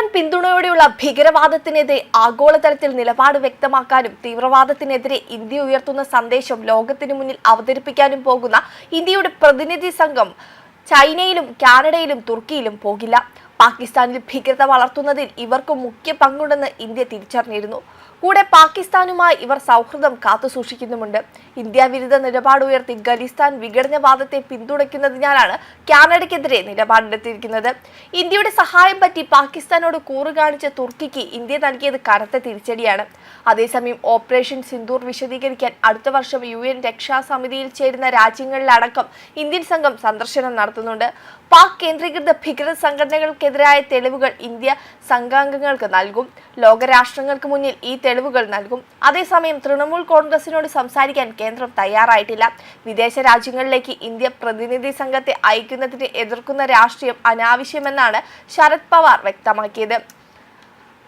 പാകിസ്ഥാൻ പിന്തുണയോടെയുള്ള ഭീകരവാദത്തിനെതിരെ ആഗോളതലത്തിൽ നിലപാട് വ്യക്തമാക്കാനും തീവ്രവാദത്തിനെതിരെ ഇന്ത്യ ഉയർത്തുന്ന സന്ദേശം ലോകത്തിനു മുന്നിൽ അവതരിപ്പിക്കാനും പോകുന്ന ഇന്ത്യയുടെ പ്രതിനിധി സംഘം ചൈനയിലും കാനഡയിലും തുർക്കിയിലും പോകില്ല. പാകിസ്ഥാനിൽ ഭീകരത വളർത്തുന്നതിൽ ഇവർക്ക് മുഖ്യ പങ്കുണ്ടെന്ന് ഇന്ത്യ തിരിച്ചറിഞ്ഞിരുന്നു. കൂടെ പാകിസ്ഥാനുമായി ഇവർ സൗഹൃദം കാത്തുസൂക്ഷിക്കുന്നുമുണ്ട്. ഇന്ത്യ വിരുദ്ധ നിലപാട് ഉയർത്തി ഖലിസ്ഥാൻ വിഘടനവാദത്തെ പിന്തുണയ്ക്കുന്നതിനാലാണ് കാനഡയ്ക്കെതിരെ നിലപാടെടുത്തിരിക്കുന്നത്. ഇന്ത്യയുടെ സഹായം പറ്റി പാകിസ്ഥാനോട് കൂറുകാണിച്ച തുർക്കിക്ക് ഇന്ത്യ നൽകിയത് കനത്ത തിരിച്ചടിയാണ്. അതേസമയം ഓപ്പറേഷൻ സിന്ദൂർ വിശദീകരിക്കാൻ അടുത്ത വർഷം യു എൻ രക്ഷാസമിതിയിൽ ചേരുന്ന രാജ്യങ്ങളിലടക്കം ഇന്ത്യൻ സംഘം സന്ദർശനം നടത്തുന്നുണ്ട്. പാക് കേന്ദ്രീകൃത ഭീകര സംഘടനകൾക്കെതിരായ തെളിവുകൾ ഇന്ത്യ സംഘാംഗങ്ങൾക്ക് നൽകും. ലോകരാഷ്ട്രങ്ങൾക്ക് മുന്നിൽ ഈ തെളിവുകൾ നൽകും. അതേസമയം തൃണമൂൽ കോൺഗ്രസിനോട് സംസാരിക്കാൻ കേന്ദ്രം തയ്യാറായിട്ടില്ല. വിദേശ രാജ്യങ്ങളിലേക്ക് ഇന്ത്യ പ്രതിനിധി സംഘത്തെ അയക്കുന്നതിനെ എതിർക്കുന്ന രാഷ്ട്രീയം അനാവശ്യമെന്നാണ് ശരത് പവാർ വ്യക്തമാക്കിയത്.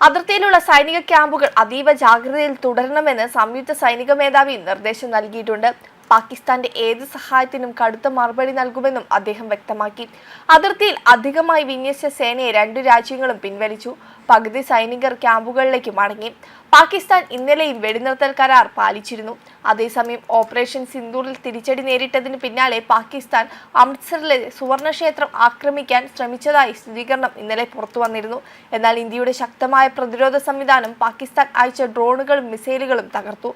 അതിർത്തിയിലുള്ള സൈനിക ക്യാമ്പുകൾ അതീവ ജാഗ്രതയിൽ തുടരണമെന്ന് സംയുക്ത സൈനിക മേധാവി നിർദ്ദേശം നൽകിയിട്ടുണ്ട്. പാകിസ്ഥാന്റെ ഏത് സഹായത്തിനും കടുത്ത മറുപടി നൽകുമെന്നും അദ്ദേഹം വ്യക്തമാക്കി. അതിർത്തിയിൽ അധികമായി വിന്യസിച്ച സേനയെ രണ്ടു രാജ്യങ്ങളും പിൻവലിച്ചു. പകുതി സൈനികർ ക്യാമ്പുകളിലേക്ക് മടങ്ങി. പാകിസ്ഥാൻ ഇന്നലെയും വെടിനിർത്തൽ കരാർ പാലിച്ചിരുന്നു. അതേസമയം ഓപ്പറേഷൻ സിന്ദൂറിൽ തിരിച്ചടി നേരിട്ടതിന് പിന്നാലെ പാകിസ്ഥാൻ അമൃത്സറിലെ സുവർണക്ഷേത്രം ആക്രമിക്കാൻ ശ്രമിച്ചതായി സ്ഥിരീകരണം ഇന്നലെ പുറത്തു വന്നിരുന്നു. എന്നാൽ ഇന്ത്യയുടെ ശക്തമായ പ്രതിരോധ സംവിധാനം പാകിസ്ഥാൻ അയച്ച ഡ്രോണുകളും മിസൈലുകളും തകർത്തു.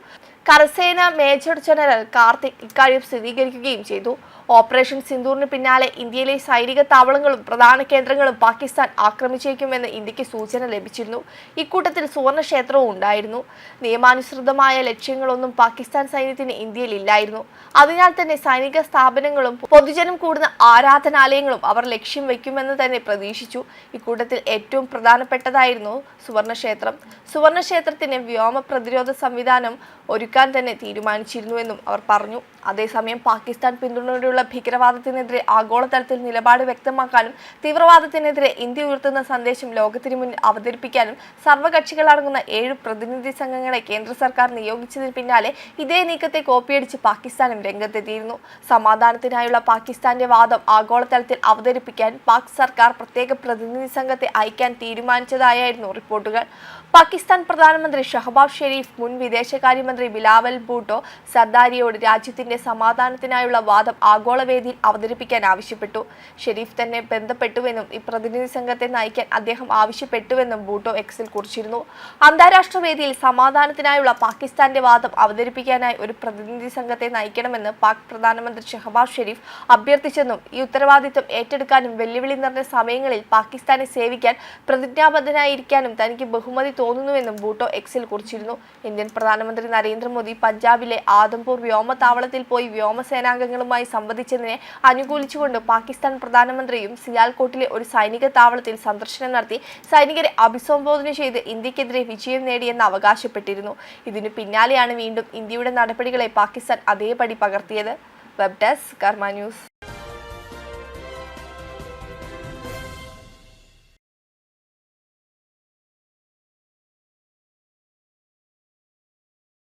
കരസേന മേജർ ജനറൽ കാർത്തിക് ഇക്കാര്യം സ്ഥിരീകരിക്കുകയും ചെയ്തു. ഓപ്പറേഷൻ സിന്ദൂറിന് പിന്നാലെ ഇന്ത്യയിലെ സൈനിക താവളങ്ങളും പ്രധാന കേന്ദ്രങ്ങളും പാകിസ്ഥാൻ ആക്രമിച്ചേക്കുമെന്ന് ഇന്ത്യയ്ക്ക് സൂചന ലഭിച്ചിരുന്നു. ഇക്കൂട്ടത്തിൽ സുവർണ ക്ഷേത്രവും ഉണ്ടായിരുന്നു. നിയമാനുസൃതമായ ലക്ഷ്യങ്ങളൊന്നും പാകിസ്ഥാൻ സൈന്യത്തിന് ഇന്ത്യയിൽ ഇല്ലായിരുന്നു. അതിനാൽ തന്നെ സൈനിക സ്ഥാപനങ്ങളും പൊതുജനം കൂടുന്ന ആരാധനാലയങ്ങളും അവർ ലക്ഷ്യം വയ്ക്കുമെന്ന് തന്നെ പ്രതീക്ഷിച്ചു. ഇക്കൂട്ടത്തിൽ ഏറ്റവും പ്രധാനപ്പെട്ടതായിരുന്നു സുവർണ ക്ഷേത്രം സുവർണ ക്ഷേത്രത്തിന് വ്യോമ പ്രതിരോധ സംവിധാനം ഒരുക്കാൻ തന്നെ തീരുമാനിച്ചിരുന്നുവെന്നും അവർ പറഞ്ഞു. അതേസമയം പാകിസ്ഥാൻ പിന്തുണയോടെയുള്ള ഭീകരവാദത്തിനെതിരെ ആഗോളതലത്തിൽ നിലപാട് വ്യക്തമാക്കാനും തീവ്രവാദത്തിനെതിരെ ഇന്ത്യ ഉയർത്തുന്ന സന്ദേശം ലോകത്തിന് മുന്നിൽ അവതരിപ്പിക്കാനും സർവകക്ഷികളടങ്ങുന്ന ഏഴ് പ്രതിനിധി സംഘങ്ങളെ കേന്ദ്ര സർക്കാർ നിയോഗിച്ചതിന് പിന്നാലെ ഇതേ നീക്കത്തെ കോപ്പിയടിച്ച് പാകിസ്ഥാനും രംഗത്തെത്തിയിരുന്നു. സമാധാനത്തിനായുള്ള പാകിസ്ഥാന്റെ വാദം ആഗോളതലത്തിൽ അവതരിപ്പിക്കാൻ പാക് സർക്കാർ പ്രത്യേക പ്രതിനിധി സംഘത്തെ അയക്കാൻ തീരുമാനിച്ചതായിരുന്നു റിപ്പോർട്ടുകൾ. പാകിസ്ഥാൻ പ്രധാനമന്ത്രി ഷഹബാബ് ഷെരീഫ് മുൻ വിദേശകാര്യമന്ത്രി ബിലാവൽ ഭൂട്ടോ സർദാരിയോട് രാജ്യത്തിന്റെ സമാധാനത്തിനായുള്ള വാദം ആഗോളവേദിയിൽ അവതരിപ്പിക്കാൻ ആവശ്യപ്പെട്ടു. ഷെരീഫ് തന്നെ ബന്ധപ്പെട്ടുവെന്നും ഈ പ്രതിനിധി സംഘത്തെ നയിക്കാൻ അദ്ദേഹം ആവശ്യപ്പെട്ടുവെന്നും ബൂട്ടോ എക്സിൽ കുറിച്ചിരുന്നു. അന്താരാഷ്ട്ര വേദിയിൽ സമാധാനത്തിനായുള്ള പാകിസ്ഥാന്റെ വാദം അവതരിപ്പിക്കാനായി ഒരു പ്രതിനിധി സംഘത്തെ നയിക്കണമെന്ന് പാക് പ്രധാനമന്ത്രി ഷെഹബാസ് ഷെരീഫ് അഭ്യർത്ഥിച്ചെന്നും ഈ ഉത്തരവാദിത്വം ഏറ്റെടുക്കാനും വെല്ലുവിളി നിറഞ്ഞ സമയങ്ങളിൽ പാകിസ്ഥാനെ സേവിക്കാൻ പ്രതിജ്ഞാബദ്ധനായിരിക്കാനും തനിക്ക് ബഹുമതി തോന്നുന്നുവെന്നും ബൂട്ടോ എക്സിൽ കുറിച്ചിരുന്നു. ഇന്ത്യൻ പ്രധാനമന്ത്രി നരേന്ദ്രമോദി പഞ്ചാബിലെ ആദംപൂർ വ്യോമതാവളത്തിൽ പോയി വ്യോമസേനാംഗങ്ങളുമായി സംവദിച്ചതിനെ അനുകൂലിച്ചുകൊണ്ട് പാകിസ്ഥാൻ പ്രധാനമന്ത്രിയും സിയാൽകോട്ടിലെ ഒരു സൈനിക താവളത്തിൽ സന്ദർശനം നടത്തി സൈനികരെ അഭിസംബോധന ചെയ്ത് ഇന്ത്യക്കെതിരെ വിജയം നേടിയെന്ന് അവകാശപ്പെട്ടിരുന്നു. ഇതിനു പിന്നാലെയാണ് വീണ്ടും ഇന്ത്യയുടെ നടപടികളെ പാകിസ്ഥാൻ അതേപടി പകർത്തിയത്. Web desk Karma news